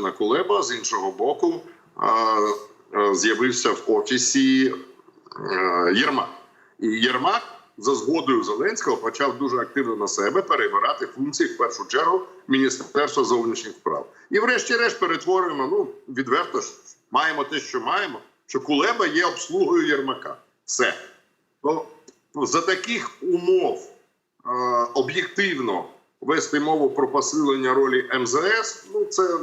Кулеба з іншого боку з'явився в офісі Єрмак. І Єрмак за згодою Зеленського почав дуже активно на себе перебирати функції в першу чергу Міністерства зовнішніх справ. І, врешті-решт, перетворюємо. Ну відверто ж маємо те, що маємо. Що Кулеба є обслугою Єрмака. Все. То за таких умов е, об'єктивно вести мову про посилення ролі МЗС, ну це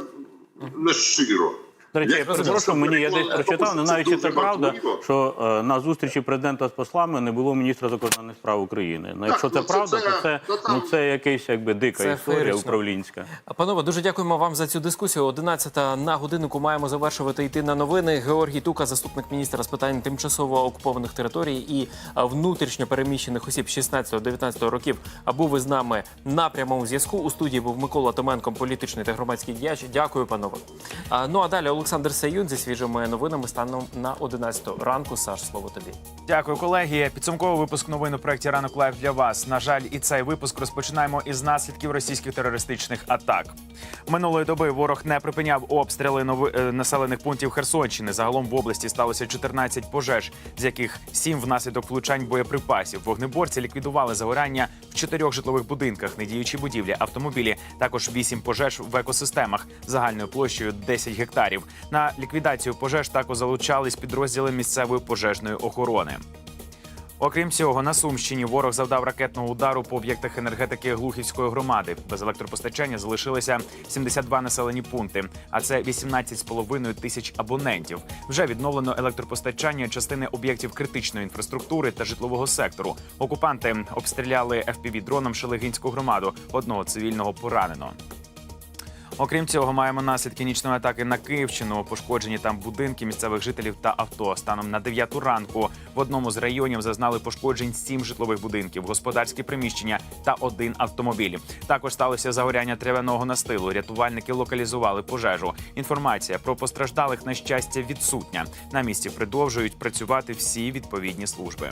не щиро. До речі, я перепрошую, мені я десь прочитав, не знаю, чи це правда, що е, на зустрічі президента з послами не було міністра закордонних справ України. Ну, якщо ну, це це- правда, це- то це то там- ну це якась якби дика Це історія феєрично. управлінська. Панове, дуже дякуємо вам за цю дискусію. 11 на годиннику маємо завершувати йти на новини. Георгій Тука, заступник міністра з питань тимчасово окупованих територій і внутрішньо переміщених осіб 16-19 років, а був із нами на прямому зв'язку. У студії був Микола Томенко, політичний та громадський діяч. Дякую, панове. А, ну а далі Олександр Саюн зі свіжими новинами станом на 11 ранку. Саш, слово тобі. Дякую, колеги. Підсумковий випуск новин у проєкті Ранок Лайв для вас. На жаль, і цей випуск розпочинаємо із наслідків російських терористичних атак. Минулої доби ворог не припиняв обстріли нови... е, населених пунктів Херсонщини. Загалом в області сталося 14 пожеж, з яких 7 внаслідок влучань боєприпасів. Вогнеборці ліквідували загоряння в чотирьох житлових будинках, недіючі будівлі, автомобілі. Також 8 пожеж в екосистемах загальною площею 10 гектарів. На ліквідацію пожеж також залучались підрозділи місцевої пожежної охорони. Окрім цього, на Сумщині ворог завдав ракетного удару по об'єктах енергетики Глухівської громади. Без електропостачання залишилися 72 населені пункти, а це 18,5 тисяч абонентів. Вже відновлено електропостачання частини об'єктів критичної інфраструктури та житлового сектору. Окупанти обстріляли fpv дроном Шелегінську громаду. Одного цивільного поранено. Окрім цього, маємо наслідки нічної атаки на Київщину. Пошкоджені там будинки місцевих жителів та авто. Станом на 9 ранку в одному з районів зазнали пошкоджень сім житлових будинків, господарські приміщення та один автомобіль. Також сталося загоряння трав'яного настилу. Рятувальники локалізували пожежу. Інформація про постраждалих на щастя відсутня. На місці продовжують працювати всі відповідні служби.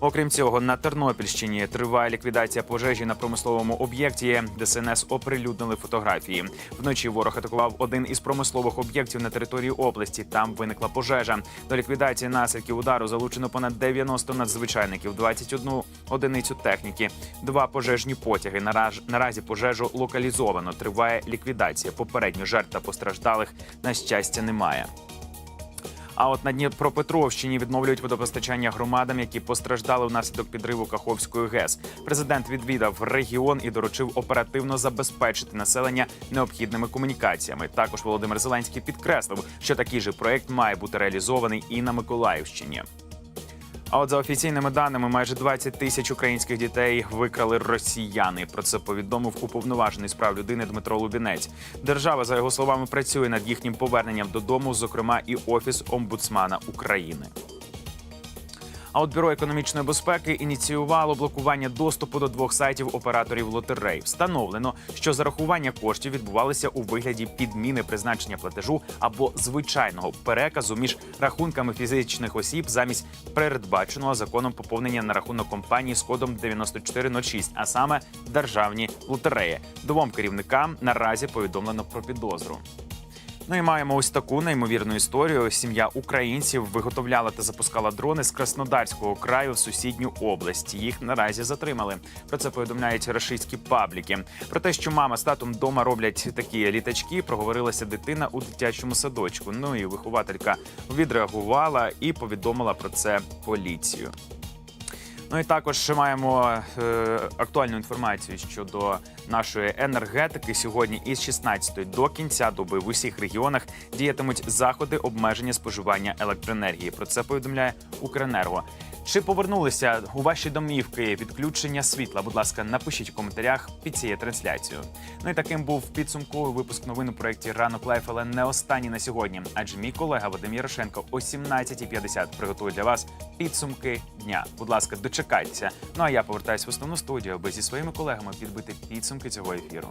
Окрім цього, на Тернопільщині триває ліквідація пожежі на промисловому об'єкті. ДСНС оприлюднили фотографії. Вночі ворог атакував один із промислових об'єктів на території області. Там виникла пожежа. До ліквідації наслідків удару залучено понад 90 надзвичайників, 21 одиницю техніки, два пожежні потяги. Наразі пожежу локалізовано. Триває ліквідація. Попередньо жертв та постраждалих на щастя немає. А от на Дніпропетровщині відновлюють водопостачання громадам, які постраждали внаслідок підриву Каховської ГЕС. Президент відвідав регіон і доручив оперативно забезпечити населення необхідними комунікаціями. Також Володимир Зеленський підкреслив, що такий же проект має бути реалізований і на Миколаївщині. А от за офіційними даними, майже 20 тисяч українських дітей викрали росіяни. Про це повідомив уповноважений справ людини Дмитро Лубінець. Держава, за його словами, працює над їхнім поверненням додому, зокрема, і офіс омбудсмана України. А от бюро економічної безпеки ініціювало блокування доступу до двох сайтів операторів лотерей. Встановлено, що зарахування коштів відбувалися у вигляді підміни призначення платежу або звичайного переказу між рахунками фізичних осіб замість передбаченого законом поповнення на рахунок компанії з кодом 9406, а саме державні лотереї. Двом керівникам наразі повідомлено про підозру. Ну і маємо ось таку неймовірну історію. Сім'я українців виготовляла та запускала дрони з Краснодарського краю в сусідню область. Їх наразі затримали. Про це повідомляють рашистські пабліки. Про те, що мама з татом вдома роблять такі літачки, проговорилася дитина у дитячому садочку. Ну і вихователька відреагувала і повідомила про це поліцію. Ну і також маємо е, актуальну інформацію щодо нашої енергетики. Сьогодні із 16 до кінця доби в усіх регіонах діятимуть заходи обмеження споживання електроенергії. Про це повідомляє Укренерго. Чи повернулися у ваші домівки відключення світла? Будь ласка, напишіть у коментарях під цією трансляцією. Ну і таким був підсумковий випуск новин у проєкті Ранок Лайф, але не останній на сьогодні. Адже мій колега Вадим Ярошенко о 17.50 приготує для вас підсумки дня. Будь ласка, дочекайтеся. Ну а я повертаюся в основну студію, аби зі своїми колегами підбити підсумки підсумки цього ефіру.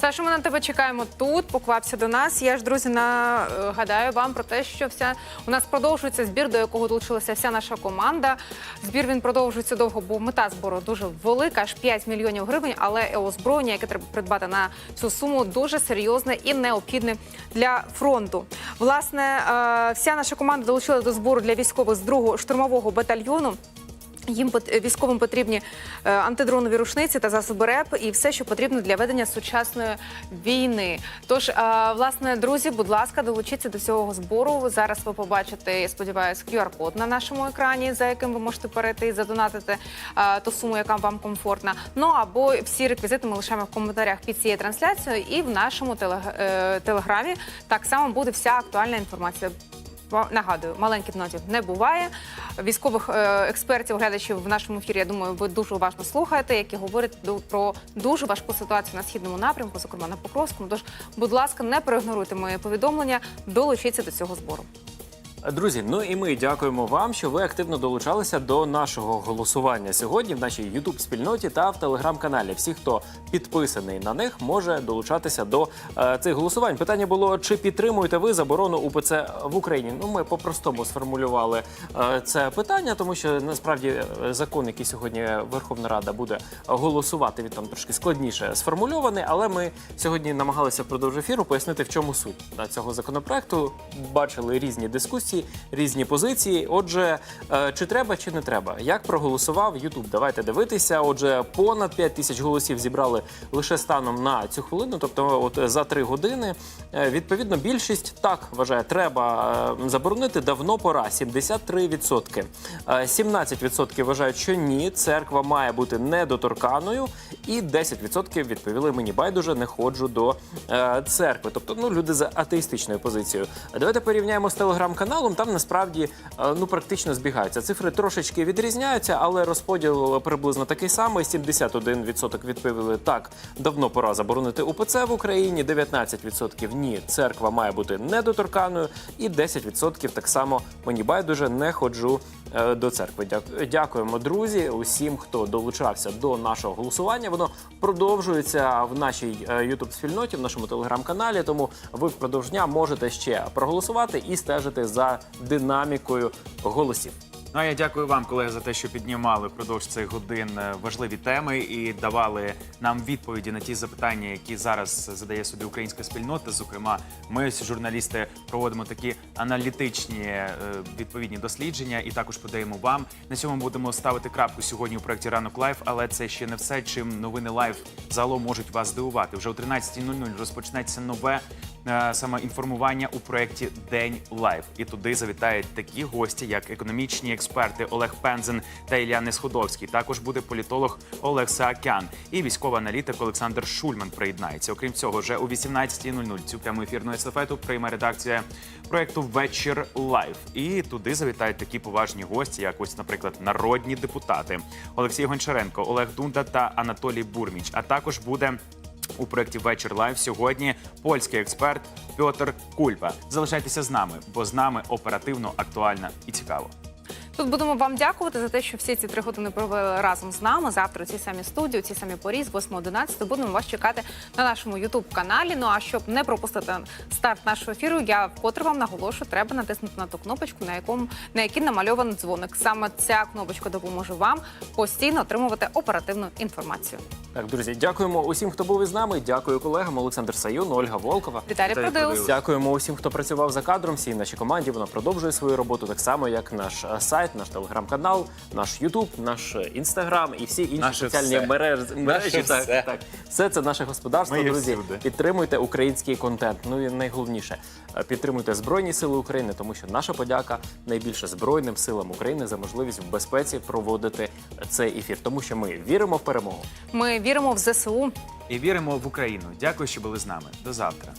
Саша, ми на тебе чекаємо тут. Поквапся до нас. Я ж друзі нагадаю вам про те, що вся у нас продовжується збір, до якого долучилася вся наша команда. Збір він продовжується довго, бо мета збору дуже велика, аж 5 мільйонів гривень. Але озброєння, яке треба придбати на цю суму, дуже серйозне і необхідне для фронту. Власне, е, вся наша команда долучилася до збору для військових з другого штурмового батальйону. Їм військовим потрібні е, антидронові рушниці та засоби РЕП і все, що потрібно для ведення сучасної війни. Тож, е, власне, друзі, будь ласка, долучіться до цього збору. Зараз ви побачите, я сподіваюся, QR-код на нашому екрані, за яким ви можете перейти і задонатити е, ту суму, яка вам комфортна. Ну або всі реквізити ми лишаємо в коментарях під цією трансляцією, і в нашому е, телеграмі так само буде вся актуальна інформація. Нагадую, маленьких нотів не буває. Військових е, експертів, глядачів в нашому ефірі, я думаю, ви дуже уважно слухаєте, які говорять про дуже важку ситуацію на східному напрямку, зокрема на Покровському. Тож, будь ласка, не проігноруйте моє повідомлення, долучіться до цього збору. Друзі, ну і ми дякуємо вам, що ви активно долучалися до нашого голосування сьогодні в нашій youtube спільноті та в телеграм-каналі. Всі, хто підписаний на них, може долучатися до е, цих голосувань. Питання було: чи підтримуєте ви заборону УПЦ в Україні? Ну, ми по-простому сформулювали е, це питання, тому що насправді е, закон, який сьогодні Верховна Рада буде голосувати, він там трошки складніше сформульований. Але ми сьогодні намагалися впродовж ефіру пояснити, в чому суть цього законопроекту. Бачили різні дискусії, різні позиції. Отже, е, чи треба, чи не треба? Як проголосував Ютуб? Давайте дивитися. Отже, понад 5 тисяч голосів зібрали лише станом на цю хвилину, тобто от за 3 години. Е, Відповідно, більшість так вважає, треба е, заборонити давно пора. 73%. Е, 17% вважають, що ні, церква має бути недоторканою, і 10% відповіли мені байдуже, не ходжу до церкви. Тобто, ну люди за атеїстичною позицією. Давайте порівняємо з телеграм-каналом. Там насправді е, ну практично збігаються. Цифри трошечки відрізняються, але розподіл приблизно такий самий. 71% відповіли так, давно пора заборонити УПЦ в Україні. 19% ні, церква має бути недоторканою, і 10% так само мені байдуже не ходжу до церкви. Дяк- Дякуємо, друзі, усім, хто долучався до нашого голосування. Воно продовжується в нашій youtube спільноті, в нашому телеграм-каналі. Тому ви впродовж дня можете ще проголосувати і стежити за динамікою голосів. Ну а я дякую вам, колеги, за те, що піднімали впродовж цих годин е, важливі теми і давали нам відповіді на ті запитання, які зараз задає собі українська спільнота. Зокрема, ми, ось, журналісти, проводимо такі аналітичні е, відповідні дослідження і також подаємо вам. На цьому будемо ставити крапку сьогодні у проєкті Ранок Лайф, але це ще не все, чим новини лайф загалом можуть вас здивувати. Вже о 13.00 розпочнеться нове саме інформування у проєкті День Лайф. І туди завітають такі гості, як економічні експерти Олег Пензен та Ілля Несходовський. Також буде політолог Олег Саакян і військовий аналітик Олександр Шульман приєднається. Окрім цього, вже о 18.00 цю пряму ефірну естафету прийме редакція проєкту Вечір Лайф. І туди завітають такі поважні гості, як ось, наприклад, народні депутати Олексій Гончаренко, Олег Дунда та Анатолій Бурміч. А також буде. У проєкті Вечір Лайв сьогодні польський експерт Пьотр Кульпа. Залишайтеся з нами, бо з нами оперативно, актуально і цікаво. Тут будемо вам дякувати за те, що всі ці три години провели разом з нами. Завтра у цій самі студії, у цій самі порі з 8.11 будемо вас чекати на нашому youtube каналі. Ну а щоб не пропустити старт нашого ефіру, я вкотре вам наголошую, треба натиснути на ту кнопочку, на якому на якій намальований дзвоник. Саме ця кнопочка допоможе вам постійно отримувати оперативну інформацію. Так, друзі, дякуємо усім, хто був із нами. Дякую колегам Олександр Саюн, Ольга Волкова. Віталій Продилус. Дякуємо усім, хто працював за кадром. Всій нашій команді вона продовжує свою роботу так само, як наш е, сайт, наш телеграм-канал, наш Ютуб, наш інстаграм і всі інші Наше соціальні все. мережі. мережі так, все. так. Все це наше господарство. Ми є друзі, всюди. підтримуйте український контент. Ну і найголовніше підтримуйте Збройні Сили України, тому що наша подяка найбільше Збройним силам України за можливість в безпеці проводити цей ефір, тому що ми віримо в перемогу. Ми віримо в ЗСУ. І віримо в Україну. Дякую, що були з нами. До завтра.